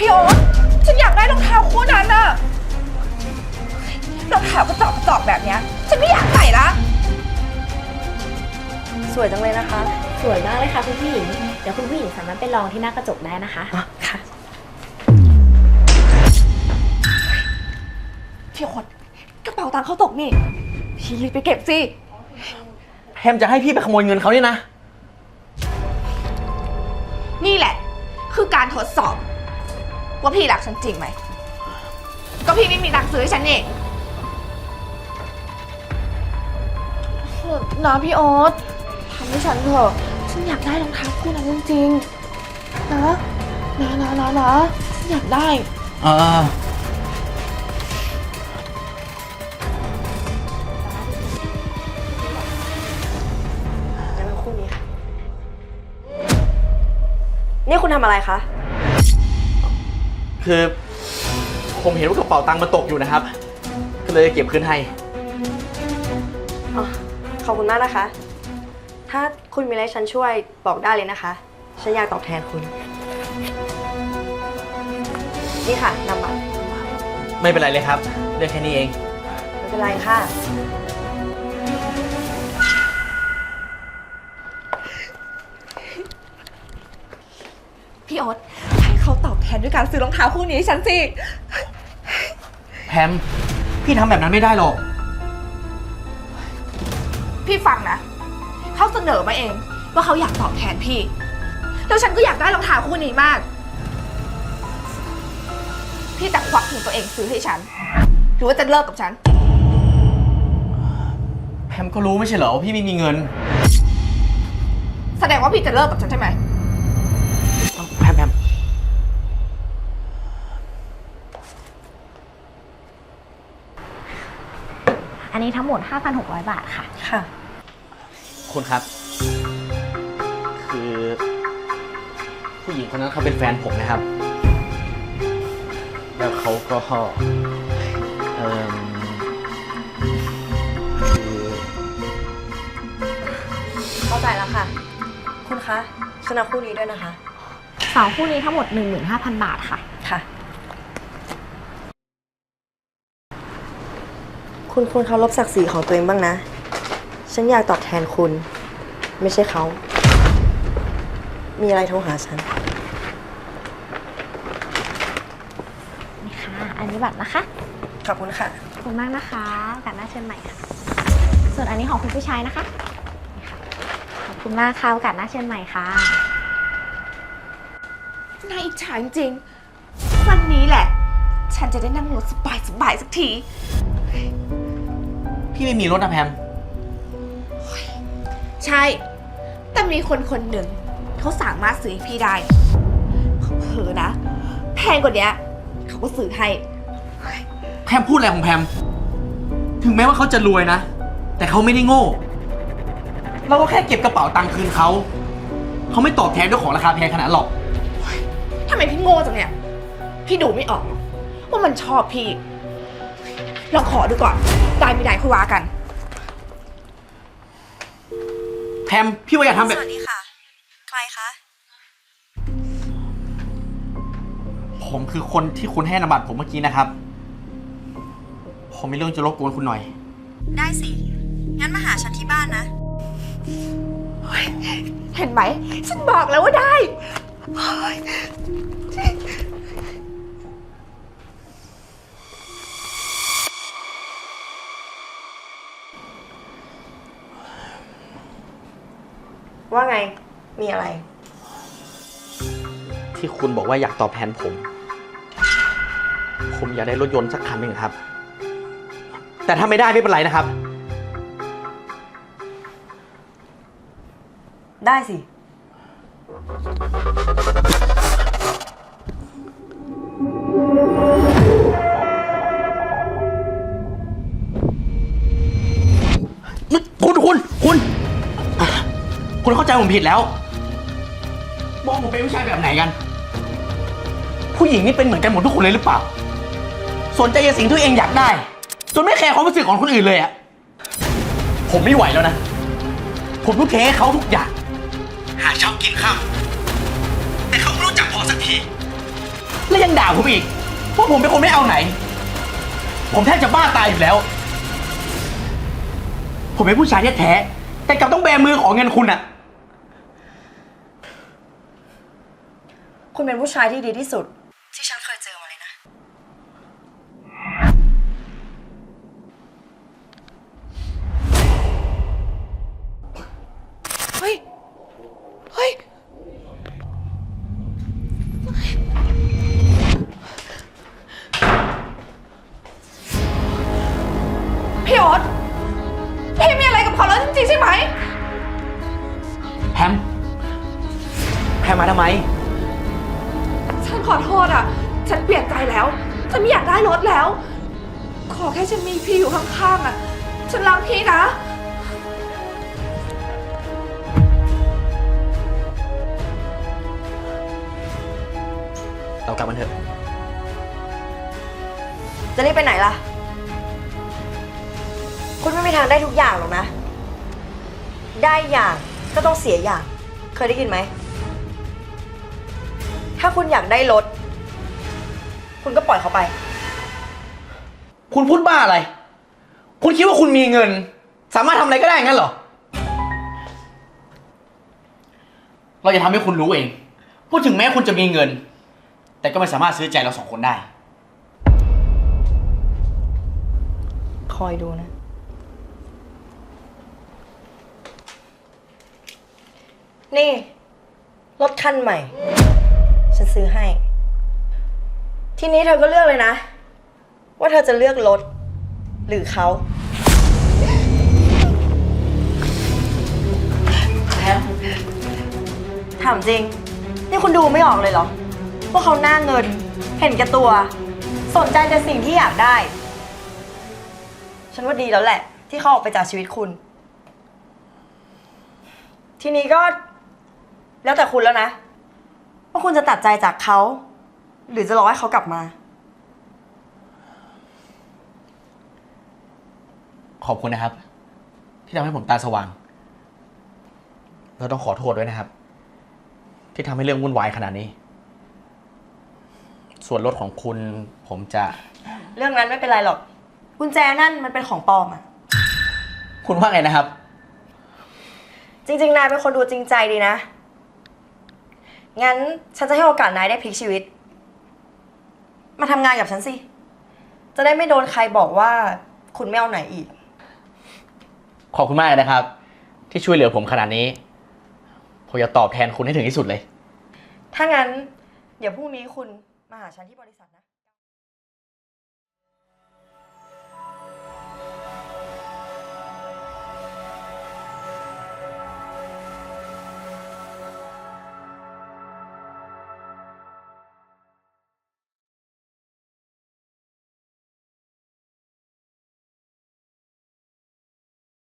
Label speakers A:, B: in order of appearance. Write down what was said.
A: พี่โอ๊ตฉันอยากได้รองเท้าคู่นั้นน่ะรองเท้ากระจอกกระจอกแบบเนี้ย ฉันไม่อยากใส่ละ
B: สวยจังเลยนะคะ
C: สวยมากเลยค่ะคุณผู้หญิง เดี๋ยวคุณผู้หญิงสามารถไปลองที่หน้ากระจกได้นะคะ
B: ค่ะ
A: พี่โอ๊ตกระเป๋าตังค์เขาตกนี่ พี่รีบไปเก็บสิ
D: แพมจะให้พี่ไปขโมยเงินเขาเนี่ยนะ
A: นี่แหละ คือการทดสอบ ว่าพี่รักฉันจริงไหม ก็พี่ไม่มีตังค์ซื้อให้ฉันเองนะพี่โอ๊ตทำให้ฉันเถอะ ฉันอยากได้รองเท้าคู่นั้นจริงๆนะนะนะนะนะฉันอยากได้
D: เออ
B: งั้นเอาคู่นี้ค่ะนี่คุณทำอะไรคะ
D: คือผมเห็นว่ากระเป๋าตังค์มันตกอยู่นะครับ ก็เลยเก็บคืนให้
B: อ๋อขอบคุณมากนะคะ ถ้าคุณมีอะไรให้ฉันช่วยบอกได้เลยนะคะ ฉันอยากตอบแทนคุณ นี่ค่ะนำบัตร
D: ไม่เป็นไรเลยครับเรื่องแค่นี้เอง
B: ไม่เป็นไรค่ะ
A: เขาตอบแทนด้วยการซื้อรองเท้าคู่นี้ให้ฉันสิ
D: แพมพี่ทำแบบนั้นไม่ได้หรอก
A: พี่ฟังนะ เขาเสนอมาเอง ว่าเขาอยากตอบแทนพี่ แล้วฉันก็อยากได้รองเท้าคู่นี้มาก พี่จะควักถึงตัวเองซื้อให้ฉัน หรือว่าจะเลิกกับฉัน
D: แพมก็รู้ไม่ใช่เหรอว่าพี่ไม่มีเงิน
A: แสดงว่าพี่จะเลิกกับฉันใช่ไหม
C: อันนี้ทั้งหมด 5,600 บาทค่ะ
B: ค่ะ
D: คุณครับ คือ ผู้หญิงคนนั้นเขาเป็นแฟนผมนะครับ แล้วเขาก็เอ่มคือ
B: เข้าใจแล้วค่ะ คุณคะฉันเอาคู่นี้ด้วยนะคะ
C: สองคู่นี้ทั้งหมด 15,000 บาทค่ะ
B: ค่ะ คุณควรเคารพศักดิ์ศรีของตัวเองบ้างนะ ฉันอยากตอบแทนคุณ ไม่ใช่เขา มีอะไรโทรหาฉัน
C: นี่ค่ะ อันนี้บัตรนะคะ
B: ขอบคุณค่ะ
C: ขอบคุณมากนะคะโอกาสหน้าเชิญใหม่ค่ะ ส่วนอันนี้ของคุณผู้ชายนะคะนี่ค่ะขอบคุณมากค่ะโอกาสหน้าเชิญใหม่ค่ะ
A: น่าอิจฉาจริงๆวันนี้แหละ ฉันจะได้นั่งรถสบายสบายๆสักที
D: พี่ไม่มีรถนะแพม
A: ใช่ แต่มีคนคนหนึ่งเขาสามารถซื้อให้พี่ได้เผลอๆนะ แพงกว่าเนี้ยเขาก็ซื้อให้
D: แพมพูดอะไรของแพม ถึงแม้ว่าเขาจะรวยนะ แต่เขาไม่ได้โง่ เราก็แค่เก็บกระเป๋าตังค์คืนเขา เขาไม่ตอบแทนด้วยของราคาแพงขนาดนั้นหรอก
A: ทำไมพี่โง่จังเนี่ย พี่ดูไม่ออกหรอกว่ามันชอบพี่ ลองขอดูก่อน ได้ไม่ได้ค่อยว่ากัน
D: แพมพี่ว่าอย่าทำแบ
B: ส
D: บ
B: วัสดีค่ะ ใครคะ
D: ผมคือคนที่คุณให้นามบัตรผมเมื่อกี้นะครับ ผมมีเรื่องจะรบกวนคุณหน่อย
B: ได้สิ งั้นมาหาฉันที่บ้านนะ
A: เห็นไหม ฉันบอกแล้วว่าได้
B: ว่าไงมีอะไร
D: ที่คุณบอกว่าอยากตอบแทนผม ผมอยากได้รถยนต์สักคันหนึ่งครับ แต่ถ้าไม่ได้ไม่เป็นไรนะครับ
B: ได้สิ
D: ใจผมผิดแล้วมองผมเป็นผู้ชายแบบไหนกัน ผู้หญิงนี่เป็นเหมือนกันหมดทุกคนเลยหรือเปล่า สนใจในสิ่งที่ตัวเองอยากได้ จนไม่แคร์ความรู้สึกของคนอื่นเลยอะผมไม่ไหวแล้วนะ ผมต้องเทให้เขาทุกอย่าง หาเช้ากินข้าวแต่เขาไม่รู้จักพอสักที แล้วยังด่าผมอีกว่าผมเป็นคนไม่เอาไหน ผมแทบจะบ้าตายอยู่แล้ว ผมเป็นผู้ชายแท้ๆแต่กลับต้องแบมือของเงินคุณอะ
B: คุณเป็นผู้ชายที่ดีที่สุด
A: โทษอะ ฉันเปลี่ยนใจแล้ว ฉันไม่อยากได้รถแล้ว ขอแค่ฉันมีพี่อยู่ข้างๆอะ ฉันรักพี่นะ
D: เรากลับกันเถอะ
B: จะรีบไปไหนล่ะ คุณไม่มีทางได้ทุกอย่างหรอกนะ ได้อย่างก็ต้องเสียอย่าง เคยได้ยินไหม ถ้าคุณอยากได้รถ คุณก็ปล่อยเขาไป
D: คุณพูดบ้าอะไร คุณคิดว่าคุณมีเงิน สามารถทำอะไรก็ได้งั้นเหรอ เราจะทำให้คุณรู้เองว่าถึงแม้คุณจะมีเงิน แต่ก็ไม่สามารถซื้อใจเราสองคนได้
B: คอยดูนะ นี่ รถคันใหม่ ฉันซื้อให้ ทีนี้เธอก็เลือกเลยนะ ว่าเธอจะเลือกรถหรือเขาถามจริง นี่คุณดูไม่ออกเลยเหรอ ว่าเขาหน้าเงิน เห็นแก่ตัว สนใจแต่สิ่งที่อยากได้ ฉันว่าดีแล้วแหละ ที่เขาออกไปจากชีวิตคุณ ทีนี้ก็ แล้วแต่คุณแล้วนะ ว่าคุณจะตัดใจจากเขา หรือจะรอให้เขากลับมา
D: ขอบคุณนะครับ ที่ทำให้ผมตาสว่าง เราต้องขอโทษด้วยนะครับ ที่ทำให้เรื่องวุ่นวายขนาดนี้ ส่วนรถของคุณผมจะ
B: เรื่องนั้นไม่เป็นไรหรอก กุญแจนั่นมันเป็นของปลอมอะ
D: คุณว่าไงนะครับ
B: จริง ๆ นายเป็นคนดูจริงใจดีนะ งั้นฉันจะให้โอกาสนายได้พลิกชีวิต มาทำงานกับฉันสิ จะได้ไม่โดนใครบอกว่าคุณไม่เอาไหนอีก
D: ขอบคุณมากเลยนะครับ ที่ช่วยเหลือผมขนาดนี้ ผมจะตอบแทนคุณให้ถึงที่สุดเลย
B: ถ้างั้น เดี๋ยวพรุ่งนี้คุณมาหาฉันที่บริษัทนะ